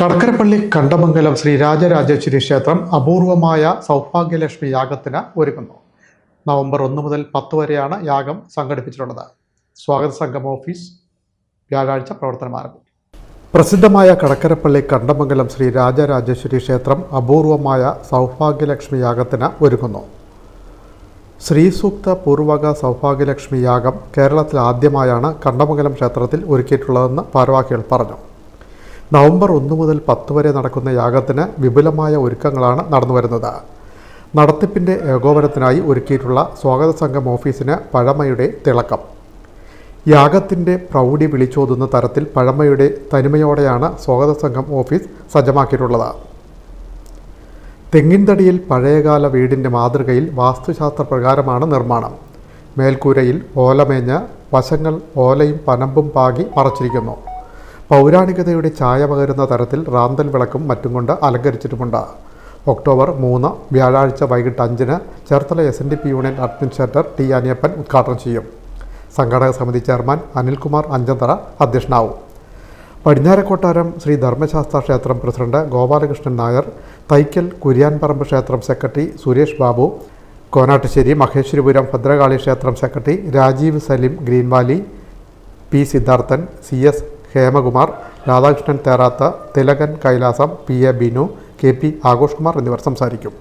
കടക്കരപ്പള്ളി കണ്ടമംഗലം ശ്രീ രാജരാജേശ്വരി ക്ഷേത്രം അപൂർവമായ സൗഭാഗ്യലക്ഷ്മി യാഗത്തിന് ഒരുങ്ങുന്നു. നവംബർ ഒന്ന് മുതൽ പത്ത് വരെയാണ് യാഗം സംഘടിപ്പിച്ചിട്ടുള്ളത്. സ്വാഗത സംഘം ഓഫീസ് വ്യാഴാഴ്ച പ്രവർത്തനം ആരംഭിക്കും. പ്രസിദ്ധമായ കടക്കരപ്പള്ളി കണ്ടമംഗലം ശ്രീ രാജരാജേശ്വരി ക്ഷേത്രം അപൂർവമായ സൗഭാഗ്യലക്ഷ്മി യാഗത്തിന് ഒരുങ്ങുന്നു. ശ്രീസൂക്ത പൂർവക സൗഭാഗ്യലക്ഷ്മി യാഗം കേരളത്തിൽ ആദ്യമായാണ് കണ്ടമംഗലം ക്ഷേത്രത്തിൽ ഒരുക്കിയിട്ടുള്ളതെന്ന് ഭാരവാഹികൾ പറഞ്ഞു. നവംബർ ഒന്ന് മുതൽ പത്ത് വരെ നടക്കുന്ന യാഗത്തിന് വിപുലമായ ഒരുക്കങ്ങളാണ് നടന്നുവരുന്നത് നടത്തിപ്പിന്റെ ഏകോപനത്തിനായി ഒരുക്കിയിട്ടുള്ള സ്വാഗത സംഘം ഓഫീസിന് പഴമയുടെ തിളക്കം. യാഗത്തിന്റെ പ്രൗഢി വിളിച്ചോതുന്ന തരത്തിൽ പഴമയുടെ തനിമയോടെയാണ് സ്വാഗത സംഘം ഓഫീസ് സജ്ജമാക്കിയിട്ടുള്ളത്. തെങ്ങിൻതടിയിൽ പഴയകാല വീടിന്റെ മാതൃകയിൽ വാസ്തുശാസ്ത്ര പ്രകാരമാണ് നിർമ്മാണം. മേൽക്കൂരയിൽ ഓലമേഞ്ഞ് വശങ്ങൾ ഓലയും പനമ്പും പാകി മറച്ചിരിക്കുന്നു. പൗരാണികതയുടെ ഛായ പകരുന്ന തരത്തിൽ റാന്തൽ വിളക്കും മറ്റും കൊണ്ട് അലങ്കരിച്ചിട്ടുമുണ്ട്. ഒക്ടോബർ മൂന്ന് വ്യാഴാഴ്ച വൈകിട്ട് അഞ്ചിന് Cherthala S N D P union administrator T Aniyappan ഉദ്ഘാടനം ചെയ്യും. സംഘാടക സമിതി ചെയർമാൻ അനിൽകുമാർ അഞ്ചന്തറ അധ്യക്ഷനാവും. പടിഞ്ഞാറക്കൊട്ടാരം ശ്രീ ധർമ്മശാസ്ത്ര ക്ഷേത്രം പ്രസിഡന്റ് ഗോപാലകൃഷ്ണൻ നായർ തൈക്കൽ കുര്യാൻപറമ്പ് ക്ഷേത്രം സെക്രട്ടറി സുരേഷ് ബാബു കോനാട്ടുശ്ശേരി മഹേശ്വരിപുരം ഭദ്രകാളി ക്ഷേത്രം secretary Rajeev Salim Green Valley P Siddharthan C S Hemakumar Radhakrishnan Therath Thilakan Kailasam P A Binu K P Aghosh Kumar എന്നിവർ സംസാരിക്കും.